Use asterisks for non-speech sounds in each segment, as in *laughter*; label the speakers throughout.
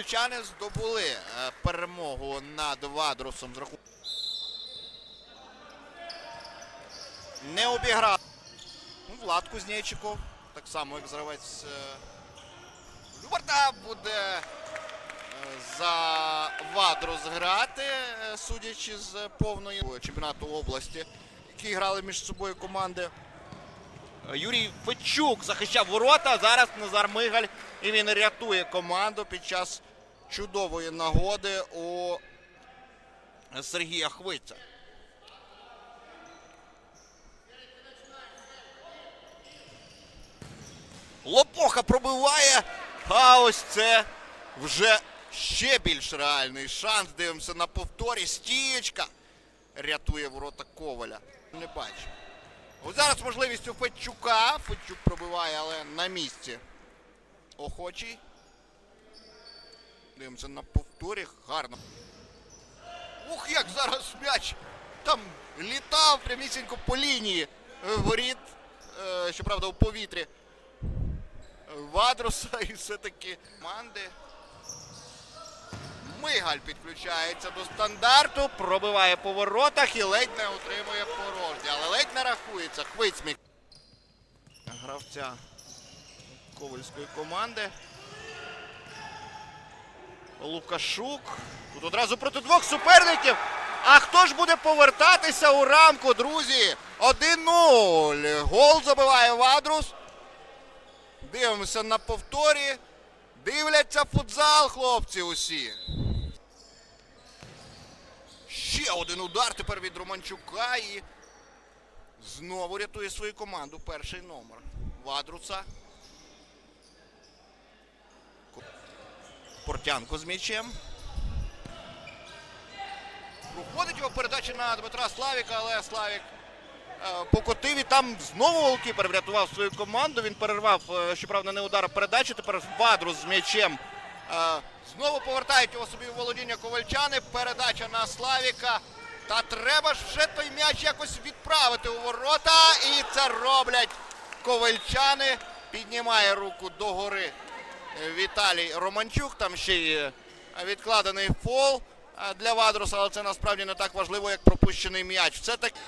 Speaker 1: ковальчани здобули е, перемогу над Вадрусом. Не обіграв. Ну, Влад Кузнєчиков, так само як гравець е, Любарта буде е, за Вадрус грати, судячи з повної чемпіонату області, які грали між собою команди. Юрій Фечук захищав ворота. Зараз Назар Мигаль і він рятує команду під час чудової нагоди у Сергія Хвиця. Лопоха пробиває. А ось це вже ще більш реальний шанс. Дивимося на повторі. Стієчка рятує ворота Коваля. Не бачу. Ось зараз можливість у Федчука. Федчук пробиває, але на місці. Охочий. Дивимося на повторі. Гарно. Ух, як зараз м'яч там літав прямісінько по лінії е, воріт. Е, Щоправда, у повітрі. Вадруса *laughs* і все-таки команди. Мигаль підключається до стандарту, пробиває по воротах і ледь не отримує порожні. Але ледь не рахується. Хвицьмік. Гравця ковальської команди. Лукашук. Тут одразу проти двох суперників. А хто ж буде повертатися у рамку, друзі? 1-0. Гол забиває Вадрус. Дивимося на повторі. Дивляться футзал, хлопці усі. Ще один удар тепер від Романчука і знову рятує свою команду. Перший номер. Вадруца. Портянко з м'ячем. Проходить його передача на Дмитра Славіка, але Славік е, покотив і там знову голкіпер врятував свою команду. Він перервав, е, щоправда, не удар а передачу. Тепер Вадрус з м'ячем. Е, Знову повертають його собі у володіння ковальчани. Передача на Славіка. Та треба ж вже той м'яч якось відправити у ворота. І це роблять ковальчани. Піднімає руку догори Віталій Романчук. Там ще й е, відкладений фол е, для Вадруса, але це насправді не так важливо, як пропущений м'яч. Все таки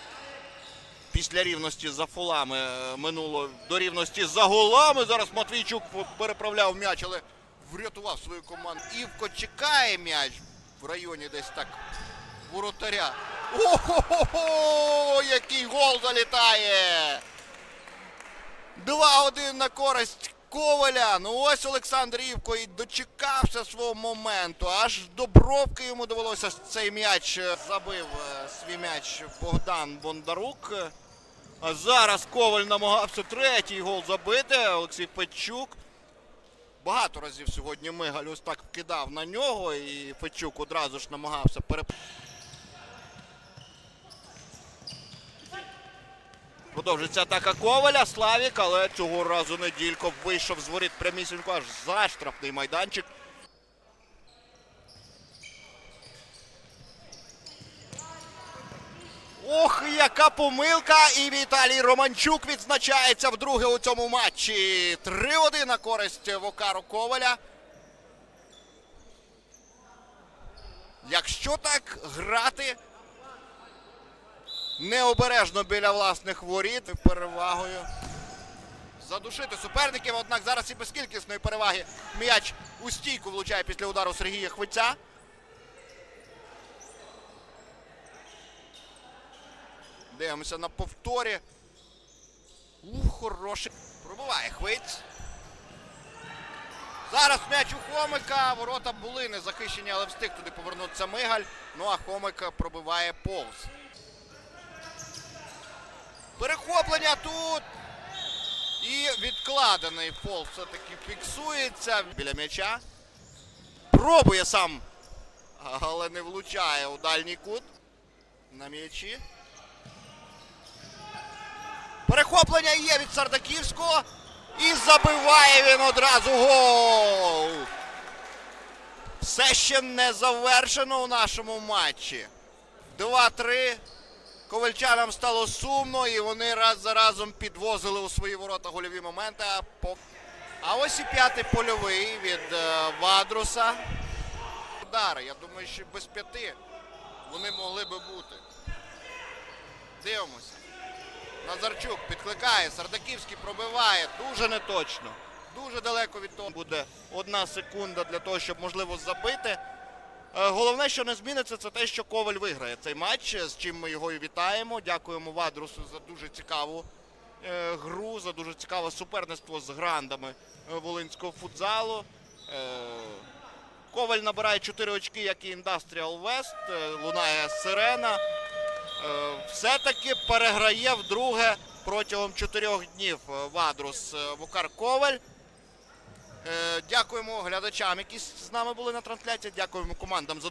Speaker 1: після рівності за фолами е, минуло до рівності за голами. Зараз Матвійчук переправляв м'яч, але врятував свою команду. Івко чекає м'яч в районі десь так воротаря. Ого-го-го! Який гол залітає! 2-1 на користь Коваля. Ну ось Олександр Івко і дочекався свого моменту. Аж до бровки йому довелося цей м'яч е, забив е, свій м'яч Богдан Бондарук. А зараз Коваль намагався третій гол забити. Олексій Печук. Багато разів сьогодні Мигаль ось так вкидав на нього, і Фечук одразу ж намагався переп... Продовжується атака Коваля. Славік, але цього разу неділько вийшов з воріт прямісінько аж за штрафний майданчик. Ох, яка помилка! І Віталій Романчук відзначається вдруге у цьому матчі. 3-1 на користь Вокару Коваля. Якщо так грати необережно біля власних воріт перевагою. Задушити суперників, однак зараз і без кількісної переваги м'яч у стійку влучає після удару Сергія Хвиця. Дивимося на повторі. Ух, хороший. Пробиває Хвиць. Зараз м'яч у Хомика. Ворота були не захищені, але встиг туди повернутися Мигаль. Ну а Хомик пробиває повз. Перехоплення тут. І відкладений фол все-таки фіксується біля м'яча. Пробує сам, але не влучає у дальній кут. На м'ячі. Перехоплення є від Сардаківського. І забиває він одразу гол. Все ще не завершено у нашому матчі. 2-3. Ковальчанам стало сумно, і вони раз за разом підвозили у свої ворота гольові моменти. А, ось і п'ятий польовий від е, Вадруса. удари. Я думаю, що без п'яти вони могли би бути. Дивимося. Назарчук підкликає, Сардаківський пробиває. Дуже неточно. Дуже далеко від того буде одна секунда для того, щоб можливо забити. Е, Головне, що не зміниться, це те, що Коваль виграє цей матч, з чим ми його і вітаємо. Дякуємо Вадрусу за дуже цікаву е, гру, за дуже цікаве суперництво з грандами е, волинського футзалу. Коваль набирає 4 очки, як і West. Е, Лунає сирена. Все-таки переграє вдруге протягом 4 днів Вадрус Вукар Коваль. Е, Дякуємо глядачам, які з нами були на трансляції. Дякуємо командам за